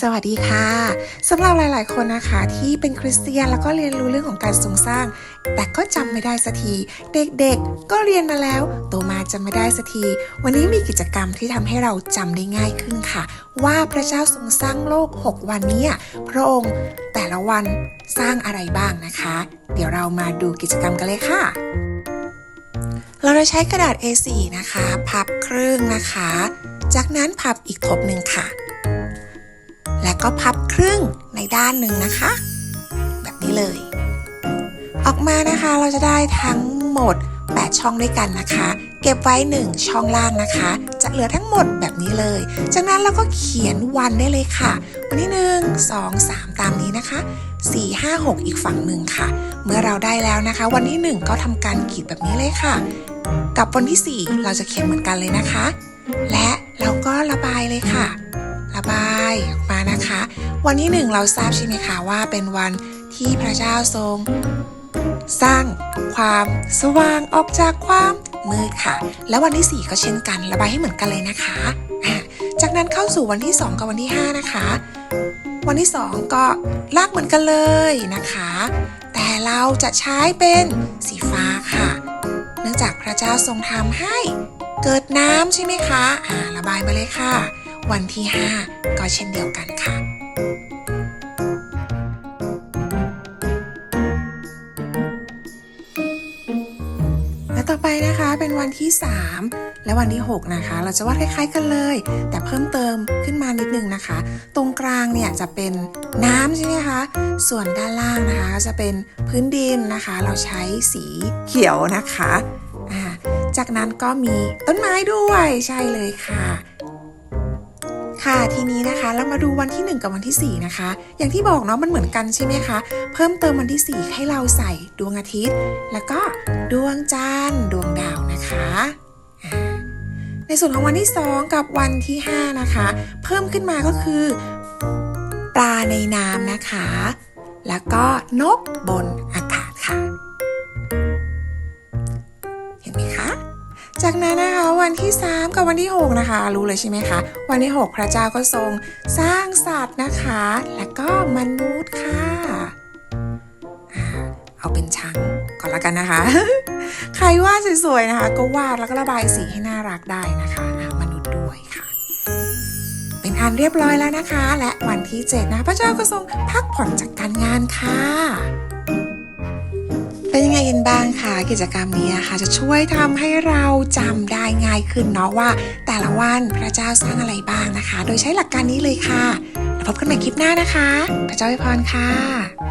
สวัสดีค่ะสำหรับหลาย ๆ คนนะคะ ที่เป็นคริสเตียนแล้วก็เรียนรู้เรื่องของการทรงสร้าง แต่ก็จำไม่ได้สักที เด็ก ๆ ก็เรียนมาแล้วโตมาจำไม่ได้สักที วันนี้มีกิจกรรมที่ทำให้เราจำได้ง่ายขึ้นค่ะ ว่าพระเจ้าทรงสร้างโลก 6 วันเนี้พระองค์แต่ละวันสร้างอะไรบ้างนะคะ เดี๋ยวเรามาดูกิจกรรมกันเลยค่ะเราจะใช้กระดาษ A4 นะคะ พับครึ่งนะคะ จากนั้นพับอีกทบหนึ่งค่ะ ก็พับครึ่งในด้านหนึ่งนะคะ แบบนี้เลย ออกมานะคะเราจะได้ทั้งหมด 8 ช่องด้วยกันนะคะ เก็บไว้ 1 ช่องล่างนะคะ จะเหลือทั้งหมดแบบนี้เลย จากนั้นเราก็เขียนวันได้เลยค่ะ วันที่1 2 3 ตามนี้นะคะ 4 5 6 อีกฝั่งหนึ่งค่ะ เมื่อเราได้แล้วนะคะ วันที่ 1 ก็ทำการขีดแบบนี้เลยค่ะ กับวันที่ 4 เราจะเขียนเหมือนกันเลยนะคะ และเราก็ระบายเลยค่ะระ บายออกมานะคะ วันที่หนึ่งเราทราบใช่ไหมคะว่าเป็นวันที่พระเจ้าทรง สร้างความสว่างออกจากความมืดค่ะ แล้ววันที่ 4 ก็เช่นกันระบายให้เหมือนกันเลยนะคะะจากนั้นเข้าสู่วันที่ 2 กับวันที่ 5 นะคะ วันที่ 2 ก็ลากเหมือนกันเลยนะคะ แต่เราจะใช้เป็นสีฟ้าค่ะ เนื่องจากพระเจ้าทรงทำให้เกิดน้ำใช่ไหมคะอ่าระบายมาเลยค่ะ วันที่ 5 ก็เช่นเดียวกันค่ะและต่อไปนะคะเป็นวันที่ 3 และวันที่ 6 นะคะ เราจะวาดคล้ายๆกันเลย แต่เพิ่มเติมขึ้นมานิดนึงนะคะ ตรงกลางเนี่ยจะเป็นน้ำใช่ไหมคะ ส่วนด้านล่างนะคะจะเป็นพื้นดินนะคะ เราใช้สีเขียวนะคะ จากนั้นก็มีต้นไม้ด้วยใช่เลยค่ะ ค่ะทีนี้นะคะเรามาดูวันที่ 1 กับวันที่ 4 นะคะ อย่างที่บอกเนาะมันเหมือนกันใช่ไหมคะ เพิ่มเติมวันที่ 4 ให้เราใส่ดวงอาทิตย์ แล้วก็ดวงจันทร์ดวงดาวนะคะในส่วนของวันที่ 2 กับวันที่ 5 นะคะ เพิ่มขึ้นมาก็คือ ปลาในน้ำนะคะ แล้วก็นกบน จากนั้นนะคะวันที่ 3 กับวันที่ 6 นะคะ รู้เลยใช่ไหมคะ วันที่ 6 พระเจ้าก็ทรงสร้างสัตว์นะคะ และก็มนุษย์ค่ะเอาเป็นช้างก่อนละกันนะคะ ใครวาดสวยๆนะคะ ก็วาดแล้วก็ระบายสีให้น่ารักได้นะคะมนุษย์ด้วยค่ะ เป็นอันเรียบร้อยแล้วนะคะ และวันที่ 7 นะ พระเจ้าก็ทรงพักผ่อนจากการงานค่ะ เป็นยังไงกันบ้างคะกิจกรรมนี้นะคะจะช่วยทำให้เราจำได้ง่ายขึ้นเนาะว่า แต่ละวันพระเจ้าสร้างอะไรบ้างนะคะ โดยใช้หลักการนี้เลยค่ะแล้วพบกันใหม่คลิปหน้านะคะ พระเจ้าอวยพรค่ะ